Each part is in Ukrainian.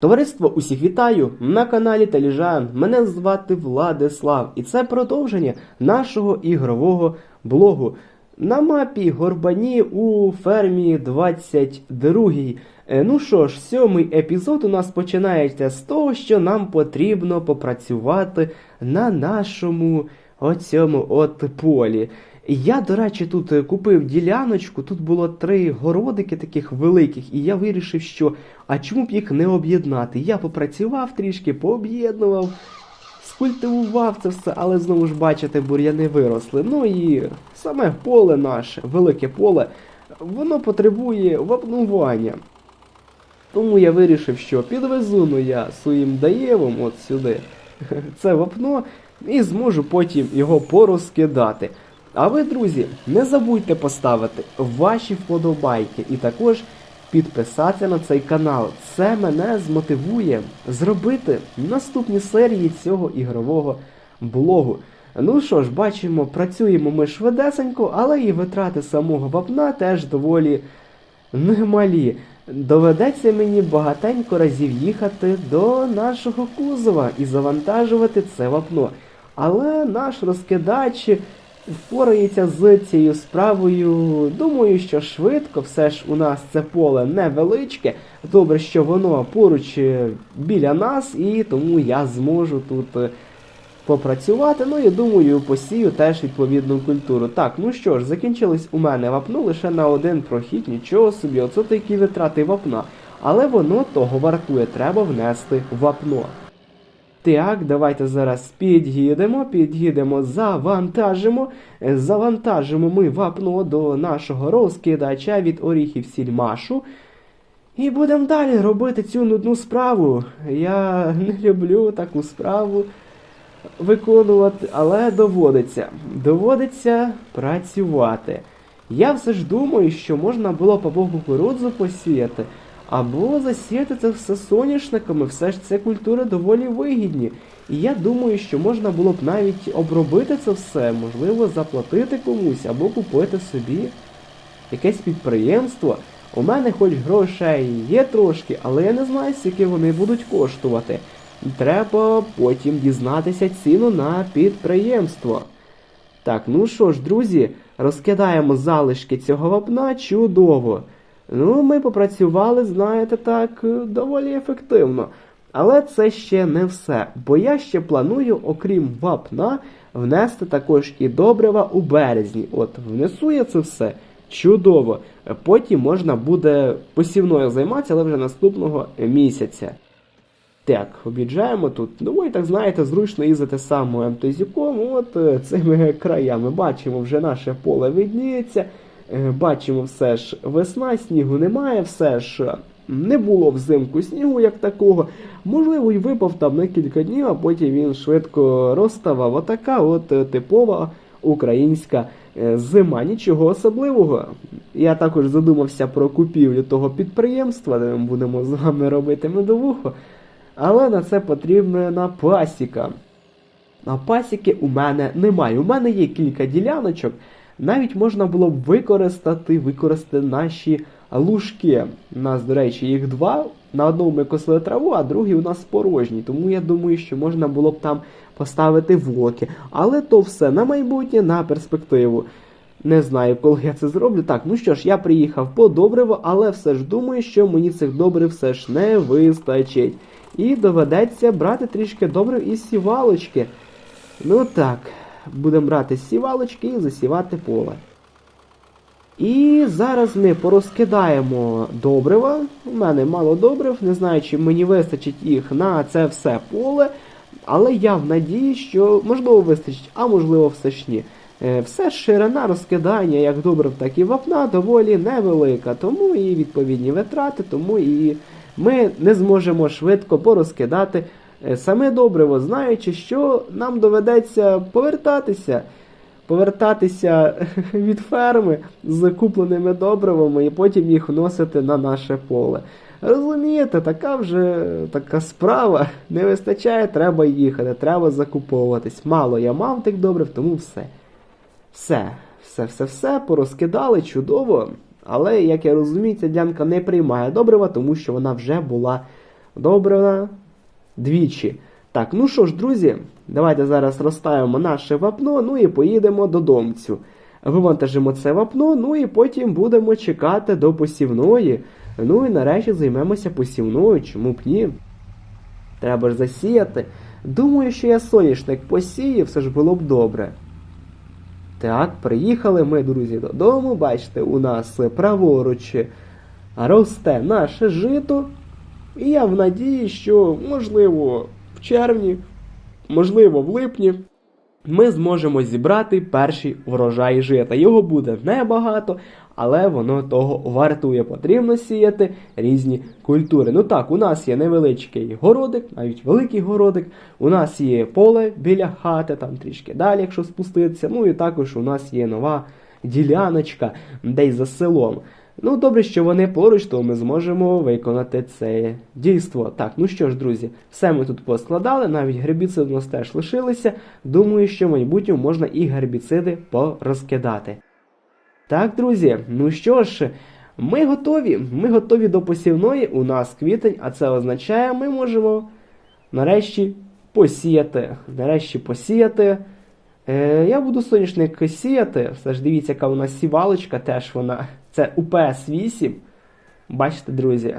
Товариство, усіх вітаю на каналі Теліжан. Мене звати Владислав, і це продовження нашого ігрового блогу. На мапі Горбані у фермі 22. Е, Ну що ж, сьомий епізод у нас починається з того, що нам потрібно попрацювати на нашому оцьому от полі. Я, до речі, тут е, купив діляночку, тут було три городики таких великих, і я вирішив, що а чому б їх не об'єднати? Я попрацював трішки, пооб'єднував, скультивував це все, але знову ж бачите, бур'яни виросли. Ну і саме поле наше, велике поле, воно потребує вапнування. Тому я вирішив, що підвезу ну я своїм даєвом от сюди це вапно і зможу потім його порозкидати. А ви, друзі, не забудьте поставити ваші вподобайки і також підписатися на цей канал. Це мене змотивує зробити наступні серії цього ігрового блогу. Ну що ж, бачимо, працюємо ми швидесенько, але і витрати самого вапна теж доволі немалі. Доведеться мені багатенько разів їхати до нашого кузова і завантажувати це вапно. Але наш розкидач впорається з цією справою. Думаю, що швидко, все ж у нас це поле невеличке. Добре, що воно поруч е, біля нас, і тому я зможу тут е, попрацювати. Ну і думаю, посію теж відповідну культуру. Так, ну що ж, закінчилось у мене вапно лише на один прохід, нічого собі, оце такі витрати вапна. Але воно того вартує, треба внести вапно. Так, давайте зараз під'їдемо, під'їдемо, завантажимо. Е, Завантажимо ми вапно до нашого розкидача від оріхів сільмашу. І будемо далі робити цю нудну справу. Я не люблю таку справу виконувати, але доводиться. Доводиться працювати. Я все ж думаю, що можна було б або кукурудзу посіяти, або засіяти це все соняшниками, все ж це культури доволі вигідні. І я думаю, що можна було б навіть обробити це все, можливо, заплатити комусь або купити собі якесь підприємство. У мене хоч грошей є трошки, але я не знаю, скільки вони будуть коштувати. Треба потім дізнатися ціну на підприємство. Так, ну що ж, друзі, розкидаємо залишки цього вапна чудово. Ну, ми попрацювали, знаєте, так, е, доволі ефективно. Але це ще не все, бо я ще планую, окрім вапна, внести також і добрива у березні. От, внесу я це все чудово. Потім можна буде посівною займатися, але вже наступного місяця. Так, об'їжджаємо тут. Ну і так знаєте, зручно їздити саме МТЗюком, от е, цими краями. Бачимо, вже наше поле видніється. Е, Бачимо, все ж весна, снігу немає, все ж е, не було взимку снігу як такого. Можливо, й випав там на кілька днів, а потім він швидко розставав. Отака от е, типова українська зима. Нічого особливого. Я також задумався про купівлю того підприємства, де ми будемо з вами робити медовуху. Але на це потрібна пасіка. А пасіки у мене немає. У мене є кілька діляночок. Навіть можна було б використати, використати наші лужки. У нас, до речі, їх два. На одному ми косили траву, а другий у нас порожній. Тому я думаю, що можна було б там поставити влоки. Але то все на майбутнє, на перспективу. Не знаю, коли я це зроблю. Так, ну що ж, я приїхав по добриво, але все ж думаю, що мені цих добрив все ж не вистачить. І доведеться брати трішки добрив із сівалочки. Ну так, будемо брати сівалочки і засівати поле. І зараз ми порозкидаємо добрива. У мене мало добрив, не знаю, чи мені вистачить їх на це все поле. Але я в надії, що можливо вистачить, а можливо все ж ні. Е, Все ж ширина розкидання як добрив, так і вапна доволі невелика, тому і відповідні витрати, тому і ми не зможемо швидко порозкидати саме добриво, знаючи, що нам доведеться повертатися. Повертатися від ферми з купленими добривами і потім їх вносити на наше поле. Розумієте, така вже така справа. Не вистачає, треба їхати, треба закуповуватись. Мало я мав тих добрив, тому все. Все, все, все, все, порозкидали, чудово. Але, як я розумію, ця ділянка не приймає добрива, тому що вона вже була удобрена двічі. Так, ну що ж, друзі, давайте зараз розставимо наше вапно, ну і поїдемо додомцю. Вивантажимо це вапно, ну і потім будемо чекати до посівної. Ну і нарешті займемося посівною, чому б ні? Треба ж засіяти. Думаю, що я соняшник посію, все ж було б добре. Так, приїхали ми, друзі, додому. Бачите, у нас праворуч росте наше жито. І я в надії, що, можливо, в червні, можливо, в липні ми зможемо зібрати перший врожай жита. Його буде небагато, але воно того вартує. Потрібно сіяти різні культури. Ну так, у нас є невеличкий городик, навіть великий городик. У нас є поле біля хати, там трішки далі, якщо спуститися. Ну і також у нас є нова діляночка десь за селом. Ну, добре, що вони поруч, то ми зможемо виконати це дійство. Так, ну що ж, друзі, все ми тут поскладали, навіть гербіциди у нас теж лишилися. Думаю, що в майбутньому можна і гербіциди порозкидати. Так, друзі, ну що ж, ми готові. Ми готові до посівної. У нас квітень, а це означає, ми можемо нарешті посіяти. Нарешті посіяти. Е, я буду соняшник сіяти. Все ж дивіться, яка у нас сівалочка, теж вона. Це УПС 8. Бачите, друзі,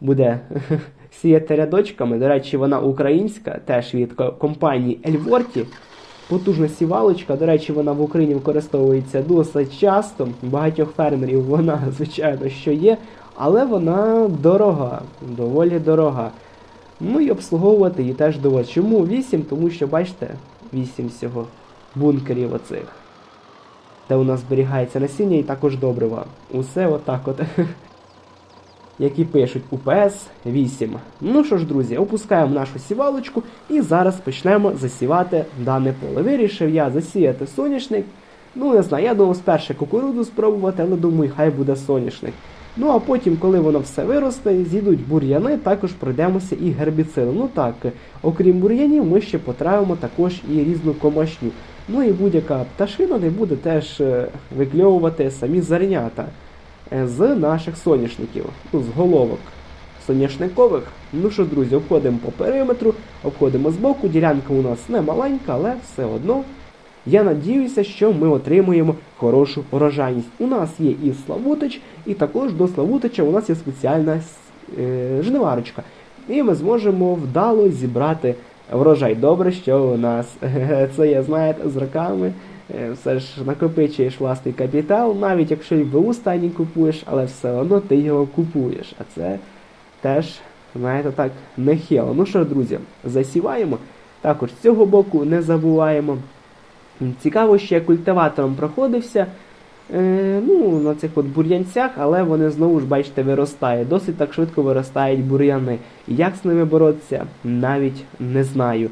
буде сіяти рядочками. До речі, вона українська, теж від компанії Ельворті. Потужна сівалочка. До речі, вона в Україні використовується досить часто. Багатьох фермерів вона, звичайно, що є, але вона дорога, доволі дорога. Ну і обслуговувати її теж доводить. Чому 8? Тому що, бачите, 8 всього бункерів оцих. Де у нас зберігається насіння і також добрива. Усе отак от. Які пишуть УПС 8. Ну що ж, друзі, опускаємо нашу сівалочку і зараз почнемо засівати дане поле. Вирішив я засіяти соняшник. Ну, не знаю, я думав спершу кукурудзу спробувати, але думаю, хай буде соняшник. Ну а потім, коли воно все виросте, зійдуть бур'яни, також пройдемося і гербіцидом. Ну так, окрім бур'янів, ми ще потравимо також і різну комашню. Ну і будь-яка пташина не буде теж е, викльовувати самі зернята е, з наших соняшників, ну, з головок соняшникових. Ну що, друзі, обходимо по периметру, обходимо з боку. Ділянка у нас не маленька, але все одно. Я надіюся, що ми отримуємо хорошу урожайність. У нас є і Славутич, і також до Славутича у нас є спеціальна е, жниварочка. І ми зможемо вдало зібрати врожай. Добре, що у нас це є, знаєте, з роками. е, Все ж накопичуєш власний капітал, навіть якщо і БУ стані купуєш, але все одно ти його купуєш. А це теж, знаєте, так, нехило. Ну що, друзі, засіваємо. Також з цього боку не забуваємо. Цікаво, що я культиватором проходився ну, на цих от бур'янцях, але вони знову ж, бачите, виростають. Досить так швидко виростають бур'яни. Як з ними боротися, навіть не знаю.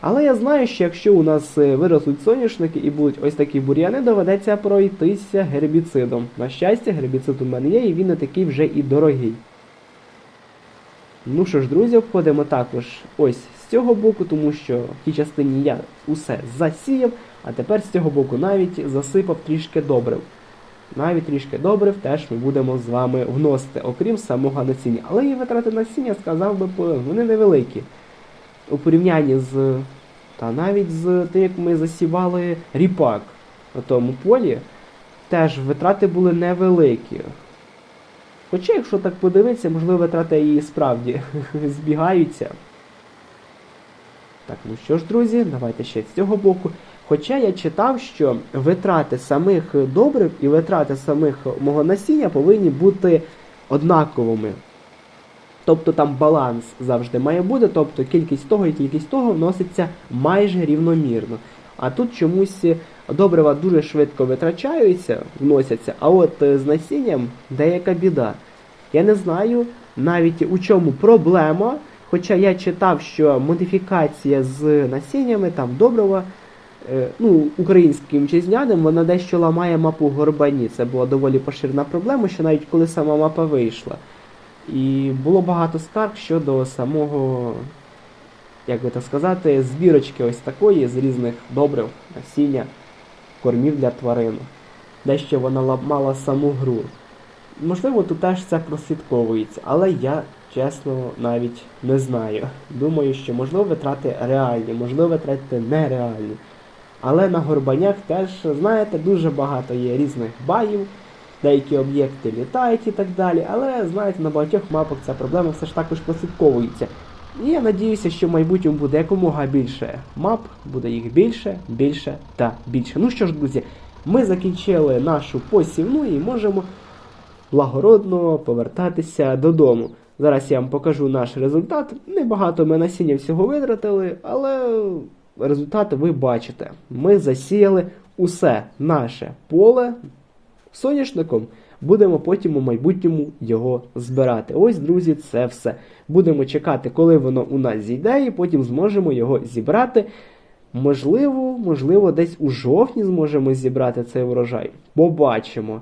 Але я знаю, що якщо у нас е, виростуть соняшники і будуть ось такі бур'яни, доведеться пройтися гербіцидом. На щастя, гербіцид у мене є, і він не такий вже і дорогий. Ну що ж, друзі, обходимо також ось з цього боку, тому що в тій частині я усе засіяв, а тепер з цього боку навіть засипав трішки добрив. Навіть трішки добрив теж ми будемо з вами вносити, окрім самого насіння. Але і витрати насіння, сказав би, вони невеликі. У порівнянні з. Та навіть з тим, як ми засівали ріпак на тому полі, теж витрати були невеликі. Хоча, якщо так подивитися, можливо, витрати і справді збігаються. Так, ну що ж, друзі, давайте ще з цього боку. Хоча я читав, що витрати самих добрив і витрати самих мого насіння повинні бути однаковими. Тобто там баланс завжди має бути, тобто кількість того і кількість того вноситься майже рівномірно. А тут чомусь добрива дуже швидко витрачаються, вносяться, а от е, з насінням деяка біда. Я не знаю навіть у чому проблема, хоча я читав, що модифікація з насіннями, там добрива, ну, українським вітчизняним, вона дещо ламає мапу горбані. Це була доволі поширена проблема, що навіть коли сама мапа вийшла. І було багато скарг щодо самого, як би так сказати, збірочки ось такої з різних добрив, насіння, кормів для тварин. Дещо вона ламала саму гру. Можливо, тут теж це прослідковується, але я чесно, навіть не знаю. Думаю, що можливо витрати реальні, можливо, витрати нереальні. Але на горбанях теж, знаєте, дуже багато є різних багів, деякі об'єкти літають і так далі. Але знаєте, на багатьох мапах ця проблема все ж також прослідковується. І я надіюся, що в майбутньому буде якомога більше мап, буде їх більше, більше та більше. Ну що ж, друзі, ми закінчили нашу посівну і можемо благородно повертатися додому. Зараз я вам покажу наш результат. Небагато ми насіння всього витратили, але результат ви бачите. Ми засіяли усе наше поле соняшником. Будемо потім у майбутньому його збирати. Ось, друзі, це все. Будемо чекати, коли воно у нас зійде, і потім зможемо його зібрати. Можливо, можливо, десь у жовтні зможемо зібрати цей врожай. Побачимо.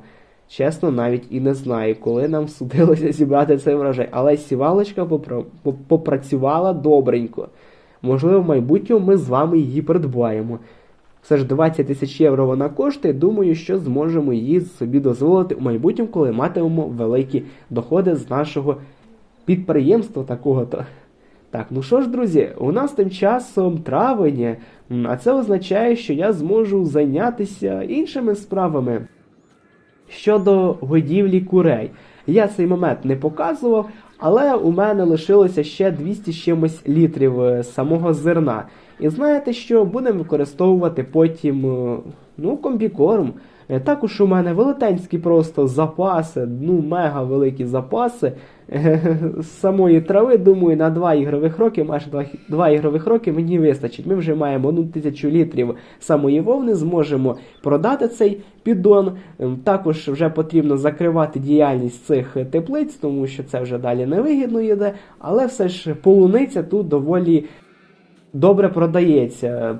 Чесно, навіть і не знаю, коли нам судилося зібрати цей врожай. Але сівалочка попрацювала добренько. Можливо, в майбутньому ми з вами її придбаємо. Все ж 20 тисяч євро вона коштує. Думаю, що зможемо її собі дозволити у майбутньому, коли матимемо великі доходи з нашого підприємства такого-то. Так, ну що ж, друзі, у нас тим часом травень, а це означає, що я зможу зайнятися іншими справами. Щодо годівлі курей, я цей момент не показував, але у мене лишилося ще 200 з чимось літрів е, самого зерна. І знаєте що, будемо використовувати потім е, ну, комбікорм. Е, Також у мене велетенські просто запаси, ну мега великі запаси з самої трави. Думаю, на два ігрових роки, майже два, два ігрових роки мені вистачить. Ми вже маємо одну тисячу літрів самої вовни, зможемо продати цей піддон. Ем, Також вже потрібно закривати діяльність цих теплиць, тому що це вже далі невигідно йде. Але все ж полуниця тут доволі добре продається.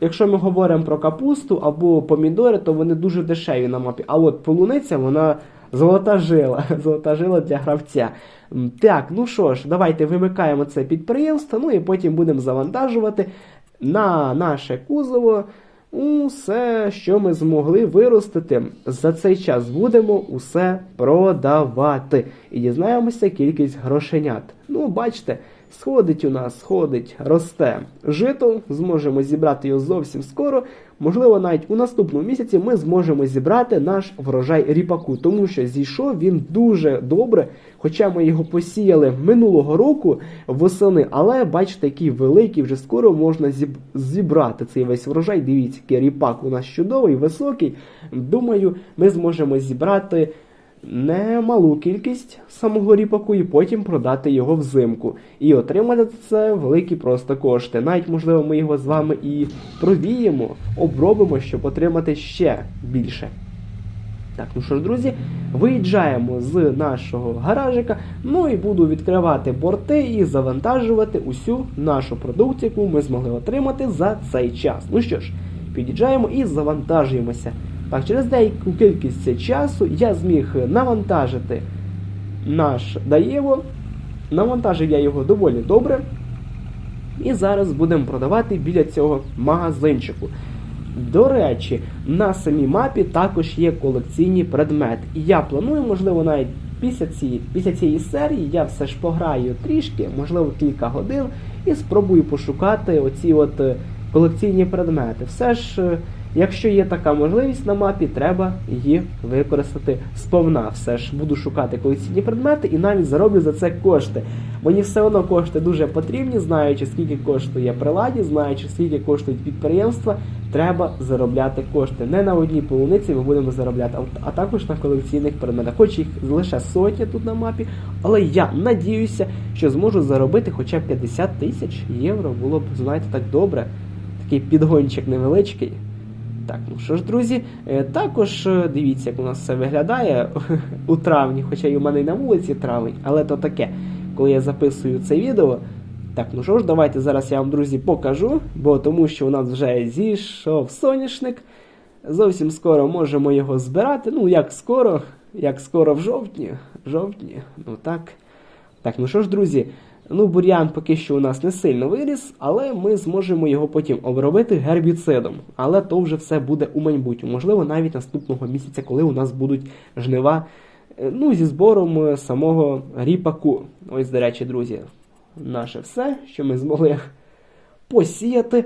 Якщо ми говоримо про капусту або помідори, то вони дуже дешеві на мапі. А от полуниця, вона золота жила, золота жила для гравця. Так, ну що ж, давайте вимикаємо це підприємство, ну і потім будемо завантажувати на наше кузово усе, що ми змогли виростити. За цей час будемо усе продавати. І дізнаємося кількість грошенят. Ну, бачите, сходить у нас, сходить, росте жито, зможемо зібрати його зовсім скоро. Можливо, навіть у наступному місяці ми зможемо зібрати наш врожай ріпаку, тому що зійшов він дуже добре. Хоча ми його посіяли минулого року восени, але бачите, який великий, вже скоро можна зіб- зібрати цей весь врожай. Дивіться, який ріпак у нас чудовий, високий. Думаю, ми зможемо зібрати немалу кількість самого ріпаку і потім продати його взимку. І отримати це великі просто кошти. Навіть, можливо, ми його з вами і провіємо, обробимо, щоб отримати ще більше. Так, ну що ж, друзі, виїжджаємо з нашого гаражика, ну і буду відкривати борти і завантажувати усю нашу продукцію, яку ми змогли отримати за цей час. Ну що ж, під'їжджаємо і завантажуємося. Так, через деяку кількість часу я зміг навантажити наш Даєво. Навантажив я його доволі добре. І зараз будемо продавати біля цього магазинчику. До речі, на самій мапі також є колекційні предмети. І я планую, можливо, навіть після цієї, після цієї серії я все ж пограю трішки, можливо, кілька годин, і спробую пошукати оці от е, колекційні предмети. Все ж, е, якщо є така можливість на мапі, треба її використати сповна. Все ж буду шукати колекційні предмети і навіть зароблю за це кошти. Мені все одно кошти дуже потрібні, знаючи, скільки коштує приладі, знаючи, скільки коштують підприємства, треба заробляти кошти. Не на одній полуниці ми будемо заробляти, а- також на колекційних предметах. Хоч їх лише сотня тут на мапі, але я надіюся, що зможу заробити хоча б 50 тисяч євро. Було б, знаєте, так добре. Такий підгончик невеличкий. Так, ну що ж, друзі, е, також е, дивіться, як у нас все виглядає у травні, хоча і у мене і на вулиці травень, але то таке, коли я записую це відео. Так, ну що ж, давайте зараз я вам, друзі, покажу, бо тому що у нас вже зійшов соняшник. Зовсім скоро можемо його збирати. Ну, як скоро, як скоро в жовтні. Жовтні, ну так. Так, ну що ж, друзі, ну бур'ян поки що у нас не сильно виріс, але ми зможемо його потім обробити гербіцидом. Але то вже все буде у майбутньому. Можливо, навіть наступного місяця, коли у нас будуть жнива е, ну, зі збором е, самого ріпаку. Ось, до речі, друзі, наше все, що ми змогли посіяти.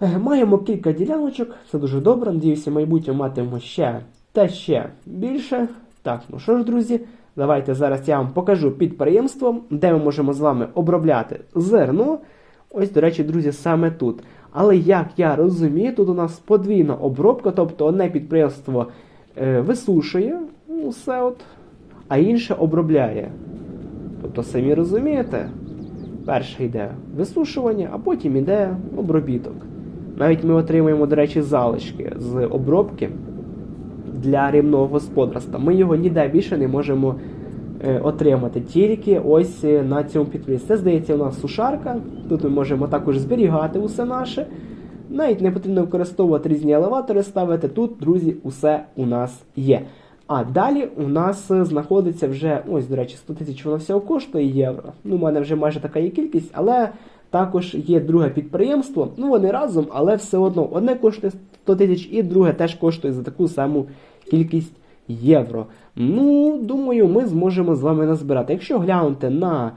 Е, Маємо кілька діляночок, це дуже добре. Надіюся, в майбутньому матимемо ще та ще більше. Так, ну що ж, друзі, давайте зараз я вам покажу підприємство, де ми можемо з вами обробляти зерно. Ось, до речі, друзі, саме тут. Але як я розумію, тут у нас подвійна обробка, тобто одне підприємство е, висушує ну, все от, а інше обробляє. Тобто, самі розумієте, перше йде висушування, а потім йде обробіток. Навіть ми отримуємо, до речі, залишки з обробки для рибного господарства. Ми його ніде більше не можемо е, отримати, тільки ось е, на цьому підприємстві. Це здається, у нас сушарка. Тут ми можемо також зберігати усе наше. Навіть не потрібно використовувати різні елеватори ставити. Тут, друзі, усе у нас є. А далі у нас е, знаходиться вже, ось, до речі, 100 тисяч воно всього коштує євро. Ну, у мене вже майже така є кількість, але також є друге підприємство. Ну, вони разом, але все одно одне коштує 100 тисяч, і друге теж коштує за таку саму кількість євро. Ну, думаю, ми зможемо з вами назбирати. Якщо глянути на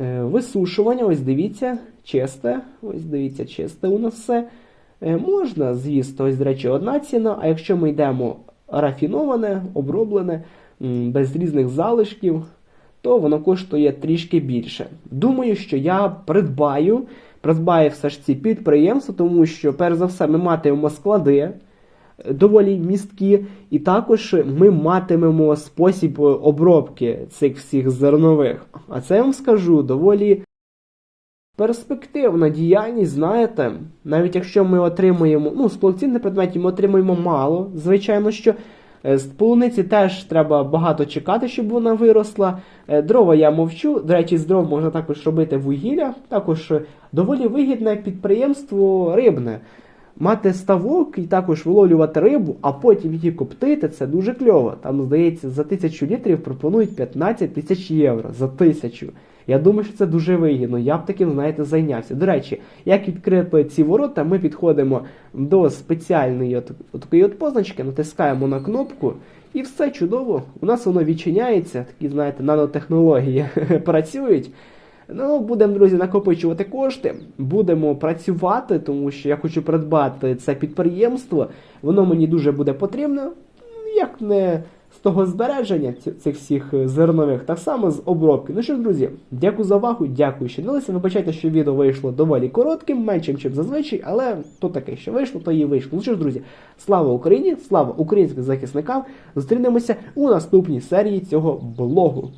е, висушування, ось дивіться, чисте, ось дивіться, чисте у нас все. Е, можна, звісно, ось, до речі, одна ціна, а якщо ми йдемо рафіноване, оброблене, без різних залишків, то воно коштує трішки більше. Думаю, що я придбаю, придбаю все ж ці підприємства, тому що, перш за все, ми матимемо склади е, доволі місткі, і також ми матимемо спосіб обробки цих всіх зернових. А це я вам скажу доволі перспективна діяльність, знаєте, навіть якщо ми отримуємо, ну, з предметів ми отримуємо мало, звичайно, що. Е, З полуниці теж треба багато чекати, щоб вона виросла. Е, Дрова я мовчу. До речі, з дров можна також робити вугілля. Також е, доволі вигідне підприємство рибне. Мати ставок і також виловлювати рибу, а потім її коптити це дуже кльово. Там, здається, за тисячу літрів пропонують 15 тисяч євро за тисячу. Я думаю, що це дуже вигідно. Я б таким, знаєте, зайнявся. До речі, як відкрити ці ворота, ми підходимо до спеціальної от, такої от позначки, натискаємо на кнопку, і все чудово. У нас воно відчиняється, такі, знаєте, нанотехнології працюють. Ну, будемо, друзі, накопичувати кошти, будемо працювати, тому що я хочу придбати це підприємство. Воно мені дуже буде потрібно, як не з того збереження цих всіх е, зернових, так само з обробки. Ну що ж, друзі, дякую за увагу, дякую, що дивилися. Вибачайте, що відео вийшло доволі коротким, меншим, ніж зазвичай, але то таке, що вийшло, то і вийшло. Ну що ж, друзі, слава Україні, слава українським захисникам. Зустрінемося у наступній серії цього блогу.